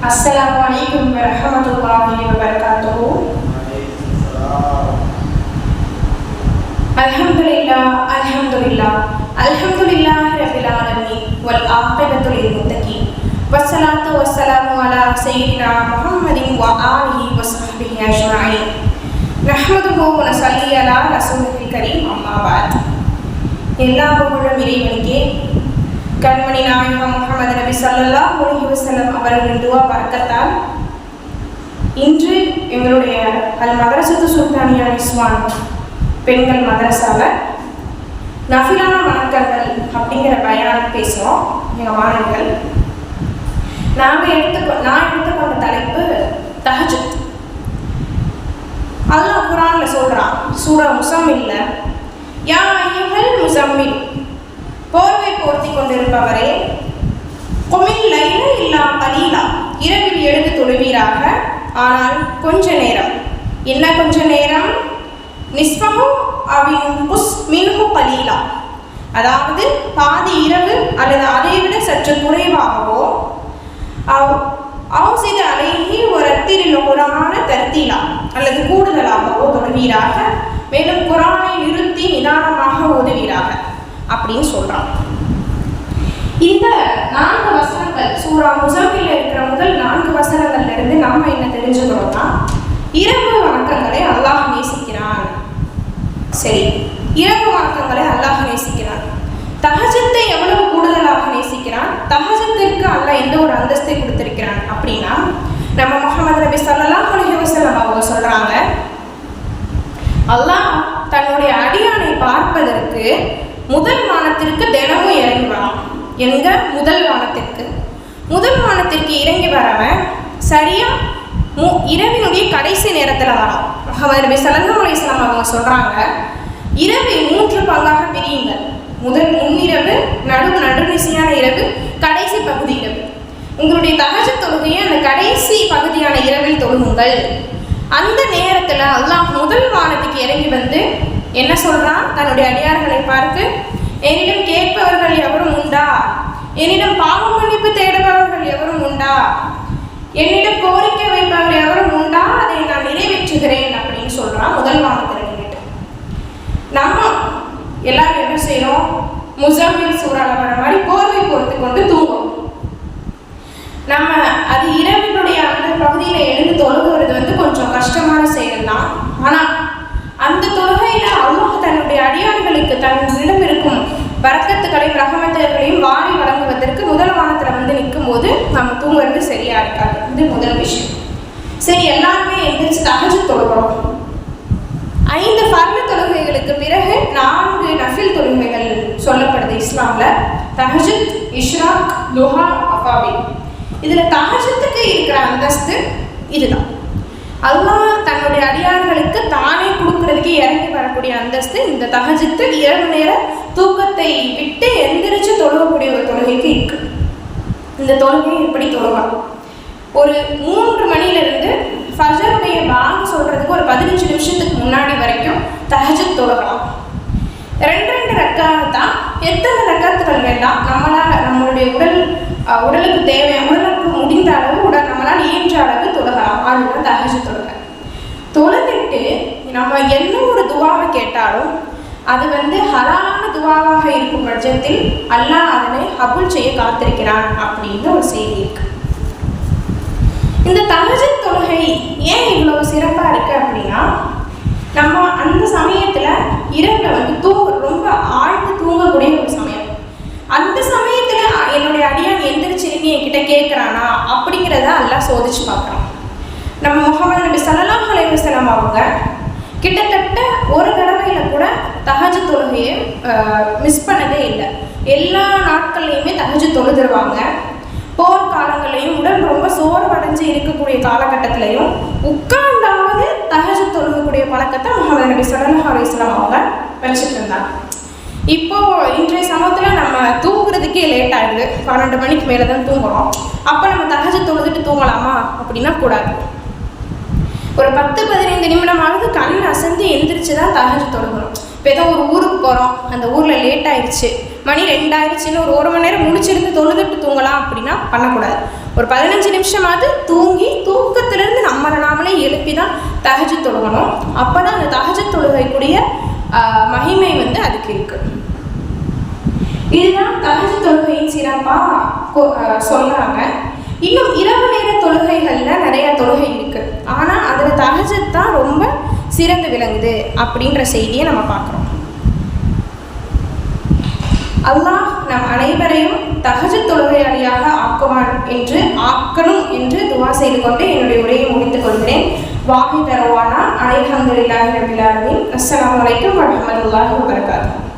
السلام عليكم ورحمة الله وبركاته الحمد لله الحمد لله الحمد لله رب العالمين والعاقبة للمتقين والصلاة والسلام على سيدنا محمد وآله وصحبه أجمعين نحمده ونصلي على رسوله الكريم أما بعد எல்லா புகழும் இறைவனுக்கே கண்மணி நாயகம் முகமது நபி சல்லா அலைஹி வஸல்லம் அவர்களின் துவா பறக்கத்தால் இன்று எங்களுடைய அல் மதரசத்து சுல்தானியா இஸ்வான் பெண்கள் மதரசாவில் நஃபிலான வணக்கங்கள் அப்படிங்கிற பயணம் பேசுகிறோம் எங்கள் மாணவர்கள் நாங்கள் எடுத்துக்கொ நான் எடுத்துக்கொண்ட தலைப்பு தஹஜத் அல்லாஹ் குரான்ல சூட சூரா இல்லை யா ஐயங்கள் முசம்மில் போர்வை போர்த்தி கொண்டிருப்பவரே குமில் லைல இல்லா கலீலா. இரவில் எழுந்து தொழுவீராக ஆனால் கொஞ்ச நேரம். என்ன கொஞ்ச நேரம்? நிஸ்பகு அவின் புஸ் மின்ஹு கலீலா. அதாவது பாதி இரவு அல்லது அதை விட சற்று குறைவாகவோ அவ் அவுசித அலைஹி ஒரு அத்திரில் குரான தர்த்தீலா அல்லது கூடுதலாகவோ தொழுவீராக மேலும் குரானை நிறுத்தி நிதானமாக ஓதுவீராக. அப்படின்னு சொல்றான். இந்த நான்கு வசனங்கள் சூறா முசமில் இருக்கிற முதல் நான்கு வசனங்கள்ல இருந்து நாம என்ன தெரிஞ்சுக்கிறோம்னா இரவு வணக்கங்களை அல்லாஹ் நேசிக்கிறான். சரி இரவு வணக்கங்களை அல்லாஹ் நேசிக்கிறான். தஹஜத்தை எவ்வளவு கூடுதலாக நேசிக்கிறான்? தஹஜத்திற்கு அல்லாஹ் எந்த ஒரு அந்தஸ்தை கொடுத்திருக்கிறான் அப்படின்னா நம்ம முகமது நபி சல்லாஹ் அலைஹி அவங்க சொல்றாங்க அல்லாஹ் தன்னுடைய அடியானை பார்ப்பதற்கு முதல் வானத்திற்கு தினமும் இறங்கி வரான் எங்க முதல் வானத்திற்கு. முதல் வானத்திற்கு இறங்கி வரவன் சரியா? மு இரவினுடைய கடைசி நேரத்தில் வரான். அவர் நபி ஸல்லல்லாஹு அவங்க சொல்றாங்க. இரவை மூன்று பங்காக பிரியுங்கள். முதல் முன்னிரவு நடுவு நடுநிசையான இரவு கடைசி பகுதி இரவு. உங்களுடைய தகஜ தொழுகையை அந்த கடைசி பகுதியான இரவில் தொழுகுங்கள். அந்த நேரத்தில் அல்லாஹ் முதல் வானத்துக்கு இறங்கி வந்து என்ன சொல்றான் தன்னுடைய அடியார்களை பார்த்து என்னிடம் கேட்பவர்கள் எவரும் உண்டா? என்னிடம் பாவ மன்னிப்பு தேடுபவர்கள் எவரும் உண்டா? என்னிடம் கோரிக்கை வைப்பவர் எவரும் உண்டா? அதை நான் நிறைவேற்றுகிறேன் அப்படின்னு சொல்றான் முதல் வானத்தில் நின்றுட்டு நம்ம எல்லாரும் என்ன செய்யறோம் முசாமில் சூறால வர மாதிரி போர்வை பொறுத்து கொண்டு தூங்குவோம் நம்ம அது இரவினுடைய அந்த பகுதியில எழுந்து தொழுகிறது வந்து கொஞ்சம் கஷ்டமான செயல் தான் ஆனா அந்த தொழுகையில அல்லாஹ் தன்னுடைய அடியான்களுக்கு தன்னிடம் இருக்கும் வரக்கத்துகளையும் ரகமத்துகளையும் வாரி வழங்குவதற்கு முதல் வானத்துல வந்து நிற்கும் போது நம்ம தூங்குறது சரியா இருக்காது. இது முதல் விஷயம். சரி எல்லாருமே எந்திரிச்சு தகஜு தொழுகிறோம். ஐந்து ஃபர்ண தொழுகைகளுக்கு பிறகு நான்கு நஃபில் தொழுகைகள் சொல்லப்படுது இஸ்லாம்ல. தஹஜத் இஷ்ராக் லுஹா அஃபாபி இதுல தஹஜத்துக்கு இருக்கிற அந்தஸ்து இதுதான். அல்லாஹ் தன்னுடைய அடியார்களுக்கு தானே கொடுக்கறதுக்கு இறங்கி வரக்கூடிய அந்தஸ்து இந்த தகஜத்து இரவு நேர தூக்கத்தை விட்டு எந்திரிச்சு தொழுகக்கூடிய ஒரு தொழுகைக்கு இருக்குது இந்த தொழுகை எப்படி தொழுகலாம் ஒரு மூன்று மணியிலிருந்து ஃபஜருடைய வாங்க சொல்கிறதுக்கு ஒரு பதினஞ்சு நிமிஷத்துக்கு முன்னாடி வரைக்கும் தஹஜு தொழுகலாம் ரெண்டு ரெண்டு ரக்காக தான் எத்தனை ரக்காத்துகள் வேண்டாம் நம்மளால் நம்மளுடைய உடல் உடலுக்கு தேவையான உடலுக்கு முடிந்த அளவு உடல் நம்மளால் இயன்ற அளவு தொழுகலாம் அதுதான் தஹஜ தொடங்க. தொழுதுட்டு நம்ம என்ன ஒரு துவாவை கேட்டாலும் அது வந்து ஹலாலான துவாவாக இருக்கும் பட்சத்தில் அல்லாஹ் அதனை ஹபுல் செய்ய காத்திருக்கிறான் அப்படின்னு ஒரு செய்தி இருக்கு. இந்த தஹஜத் தொழுகை ஏன் இவ்வளவு சிறப்பா இருக்கு அப்படின்னா நம்ம அந்த சமயத்துல இரவுல வந்து தூங்க ரொம்ப ஆழ்ந்து தூங்கக்கூடிய ஒரு சமயம். அந்த சமயத்துல என்னுடைய அடியான் எந்திரிச்சிருந்து என்கிட்ட கேட்குறானா அப்படிங்கிறத எல்லாம் சோதிச்சு பார்க்குறான். நம்ம முகமது நபி ஸல்லல்லாஹு அலைஹி அவங்க கிட்டத்தட்ட ஒரு தடவையில் கூட தகஜ தொழுகையை மிஸ் பண்ணதே இல்லை. எல்லா நாட்கள்லையுமே தகஜ தொழுதுருவாங்க. போர் காலங்களையும் உடல் ரொம்ப சோர்வடைஞ்சு இருக்கக்கூடிய காலகட்டத்திலையும் உட்கார்ந்தாவது தகஜ தொழுகக்கூடிய பழக்கத்தை முகமது நபி ஸல்லல்லாஹு அலைஹி அவங்க வச்சுட்டு இருந்தாங்க. இப்போ இன்றைய சமயத்தில் நம்ம தூங்குறதுக்கே லேட் ஆகுது பன்னெண்டு மணிக்கு மேலே தான் தூங்குறோம். அப்போ நம்ம தகஜ தொழுதுட்டு தூங்கலாமா? அப்படின்னா கூடாது. ஒரு பத்து பதினைந்து நிமிடமாவது கண் அசந்து எந்திரிச்சு தான் தகஜ தொடங்கணும். இப்போ ஏதோ ஒரு ஊருக்கு போகிறோம் அந்த ஊரில் லேட் ஆயிடுச்சு. மணி ரெண்டாயிடுச்சுன்னு ஒரு ஒரு மணி நேரம் முடிச்சிருந்து தொழுதுட்டு தூங்கலாம் அப்படின்னா பண்ணக்கூடாது. ஒரு பதினஞ்சு நிமிஷமாவது தூங்கி தூக்கத்திலிருந்து நம்மளை நாமளே எழுப்பி தான் தகஜ தொழுகணும் அப்போ தான் அந்த தகஜ தொழுகைக்குரிய மகிமை வந்து அதுக்கு இருக்குது இதுதான் தகஜ தொழுகையின் சிறப்பாக சொல்கிறாங்க இன்னும் இரவு நேர தொழுகைகளில் நிறைய தொழுகை இருக்குது ஆனால் அது சிறந்து விளங்குது அப்படின்ற செய்தியை நம்ம பார்க்குறோம். அல்லாஹ் நம் அனைவரையும் தகஜ தொழுகையாளியாக ஆக்குவான் என்று ஆக்கணும் என்று துவா செய்து கொண்டு என்னுடைய உரையை முடித்துக் கொள்கிறேன். வாகி தருவானா அலைஹம்துலில்லாஹி ரபில் ஆலமீன். அஸ்ஸலாமு அலைக்கும் வரஹ்மத்துல்லாஹி வபரகாத்துஹு.